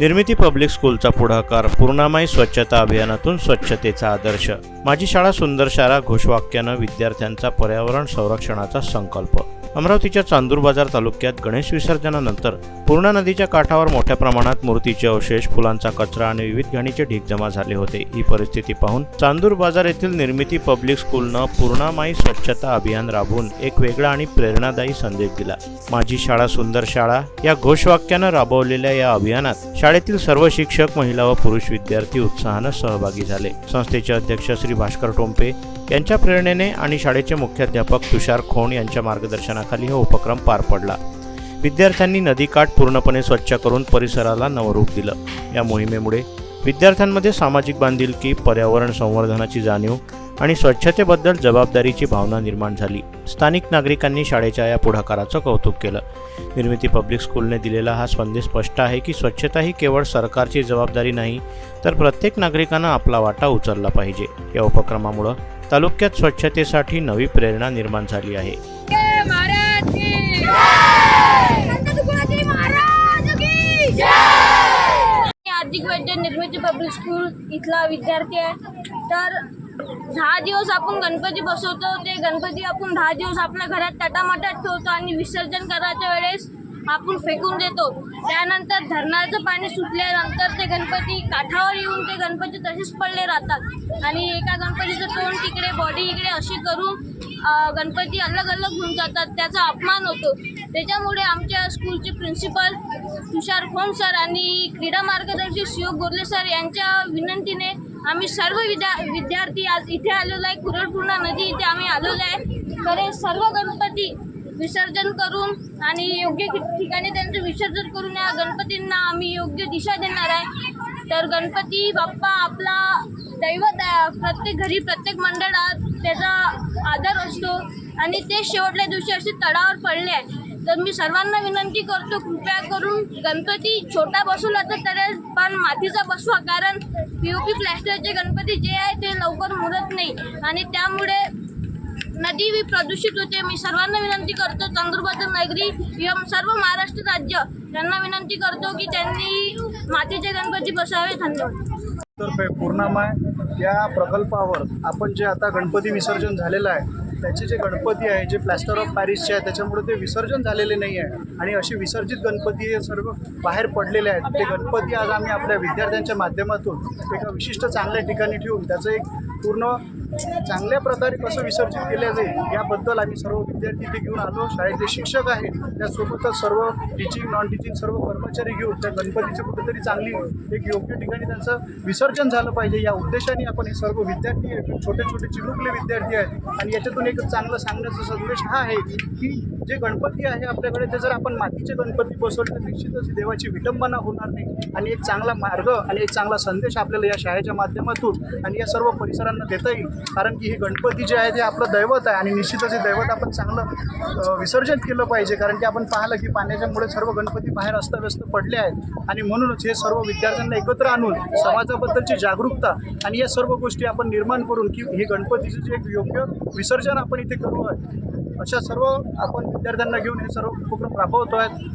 निर्मिती पब्लिक स्कूलचा पुढाकार पूर्णामाई स्वच्छता अभियानातून स्वच्छतेचा आदर्श. माझी शाळा सुंदर शाळा घोषवाक्यानं विद्यार्थ्यांचा पर्यावरण संरक्षणाचा संकल्प. अमरावतीच्या चांदूर बाजार तालुक्यात गणेश विसर्जनानंतर पूर्णा नदीच्या काठावर मोठ्या प्रमाणात मूर्तीचे अवशेष फुलांचा कचरा आणि विविध घाणीचे ढीग जमा झाले होते. ही परिस्थिती पाहून चांदूर बाजार येथील निर्मिती पब्लिक स्कूलनं पूर्णामाई स्वच्छता अभियान राबवून एक वेगळा आणि प्रेरणादायी संदेश दिला. माझी शाळा सुंदर शाळा या घोषवाक्यानं राबवलेल्या या अभियानात शाळेतील सर्व शिक्षक महिला व पुरुष विद्यार्थी उत्साहानं सहभागी झाले. संस्थेचे अध्यक्ष श्री भास्कर टोंपे यांच्या प्रेरणेने आणि शाळेचे मुख्याध्यापक तुषार खोण यांच्या मार्गदर्शनाखाली हा उपक्रम पार पडला. विद्यार्थ्यांनी नदीकाठ पूर्णपणे स्वच्छ करून परिसराला नवरूप दिलं. या मोहिमेमुळे विद्यार्थ्यांमध्ये सामाजिक बांधिलकी पर्यावरण संवर्धनाची जाणीव आणि स्वच्छतेबद्दल जबाबदारीची भावना निर्माण झाली. स्थानिक नागरिकांनी शाळेच्या या पुढाकाराचं कौतुक केलं. निर्मिती पब्लिक स्कूलने दिलेला हा संदेश स्पष्ट आहे की स्वच्छता ही केवळ सरकारची जबाबदारी नाही तर प्रत्येक नागरिकानं आपला वाटा उचलला पाहिजे. या उपक्रमामुळं तालुक्यात स्वच्छतेसाठी नवी प्रेरणा निर्माण झाली आहे. जय वैद्य निर्मिती पब्लिक स्कूल इथला विद्यार्थी आहे. तर दहा दिवस आपण गणपती बसवतो ते गणपती आपण दहा दिवस आपल्या घरात टटामटात ठेवतो आणि विसर्जन करायच्या वेळेस आपण फेकून देतो. त्यानंतर धरणाचं पाणी सुटल्यानंतर ते गणपती काठावर येऊन ते गणपती तसेच पडले राहतात. आणि एका गणपतीचं तोंड तिकडे बॉडी इकडे अशी करून गणपती अलग अलग होऊन जातात. त्याचा अपमान होतो. त्याच्यामुळे आमच्या स्कूलचे प्रिन्सिपल तुषार खोम सर आणि क्रीडा मार्गदर्शक शिव गोरले सर यांच्या विनंतीने आम्ही सर्व विद्या विद्यार्थी आज इथे आलेलो आहे. कुरळपूर्णा नदी इथे आम्ही आलेलो आहे. तर सर्व गणपती विसर्जन करून आणि योग्य ठिकाणी त्यांचं विसर्जन करून या गणपतींना आम्ही योग्य दिशा देणार आहे. तर गणपती बाप्पा आपला दैवत आहे. प्रत्येक घरी प्रत्येक मंडळात त्याचा आदर असतो आणि ते शेवटल्या दिवशी असे तळावर पडले आहे तर मी सर्वांना विनंती करतो कृपया करून गणपती छोटा बसवला तर तरी पण मातीचा बसवा कारण पी ओ पी प्लॅस्टरचे गणपती जे आहे ते लवकर मुरत नाही. आणि त्यामुळे नदी ही प्रदूषित होते. मी सर्वांना विनंती करतो चांदूरबाजार नगरी एवं सर्व महाराष्ट्र राज्य यांना विनंती करतो की त्यांनी मातीचे गणपती बसावे. धन्यवाद. तर्फे पूर्णामाय या प्रकल्पावर आपण जे आता गणपती विसर्जन झालेलं आहे त्याचे जे गणपती आहे जे प्लॅस्टर ऑफ पॅरिसचे आहे त्याच्यामुळे ते विसर्जन झालेले नाही आहे. आणि असे विसर्जित गणपती हे सर्व बाहेर पडलेले आहेत. ते गणपती आज आम्ही आपल्या विद्यार्थ्यांच्या माध्यमातून एका विशिष्ट चांगल्या ठिकाणी ठेवून त्याचं एक पूर्ण चांगल्या प्रकारे कसं विसर्जित केलं जाईल याबद्दल आम्ही सर्व विद्यार्थी ते घेऊन आलो. शाळेतले शिक्षक आहेत त्यासोबतच सर्व टीचिंग नॉन टीचिंग सर्व कर्मचारी घेऊन त्या गणपतीचं कुठेतरी चांगली एक योग्य ठिकाणी त्यांचं विसर्जन झालं पाहिजे. या उद्देशाने आपण हे सर्व विद्यार्थी छोटे छोटे चिमुकले विद्यार्थी आहेत आणि याच्यातून एक चांगलं सांगण्याचा संदेश हा आहे की जे गणपती आहे आपल्याकडे ते जर आपण मातीचे गणपती बसवले तर निश्चितच देवाची विटंबना होणार नाही. आणि एक चांगला मार्ग आणि एक चांगला संदेश आपल्याला या शाळेच्या माध्यमातून आणि या सर्व परिसरात परिसरांना देता येईल. कारण की हे गणपती जे आहे ते आपलं दैवत आहे आणि निश्चितच हे दैवत आपण चांगलं विसर्जन केलं पाहिजे. कारण की आपण पाहिलं की पाण्याच्यामुळे सर्व गणपती बाहेर अस्ताव्यस्त पडले आहेत. आणि म्हणूनच हे सर्व विद्यार्थ्यांना एकत्र आणून समाजाबद्दलची जागरूकता आणि या सर्व गोष्टी आपण निर्माण करून की हे गणपतीचं जे एक योग्य विसर्जन आपण इथे करू आहे. अशा सर्व आपण विद्यार्थ्यांना घेऊन हे सर्व उपक्रम राबवतो आहेत